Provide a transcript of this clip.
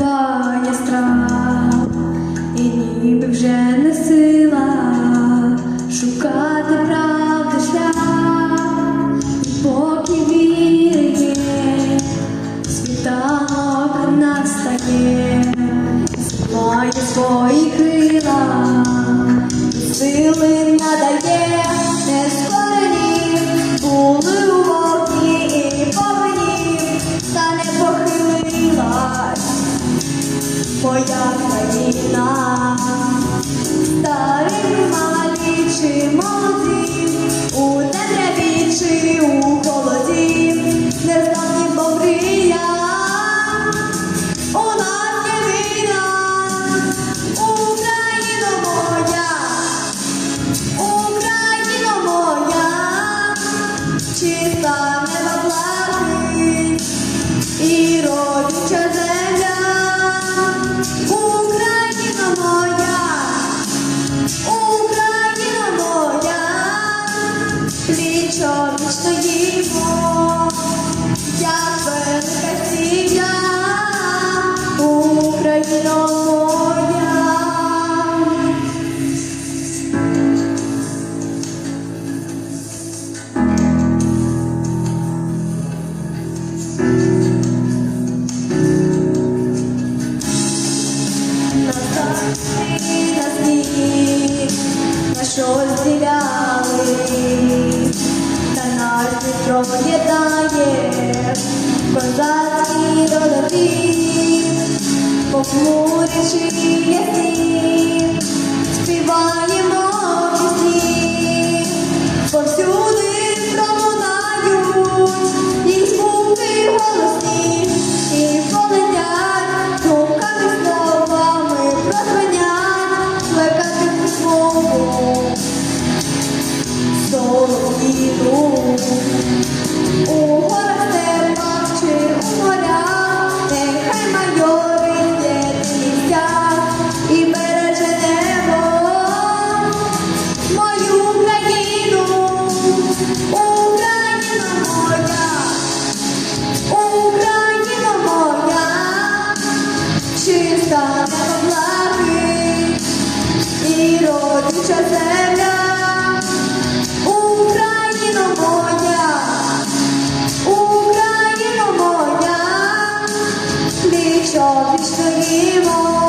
накриває страх, і ніби вже не сила шукати правди шлях, і поки віри є, світанок настає, зламає свої крила. Miro, Gracias. найрідніша земля, Україно моя, Україно моя, ми чобіч стоїмо.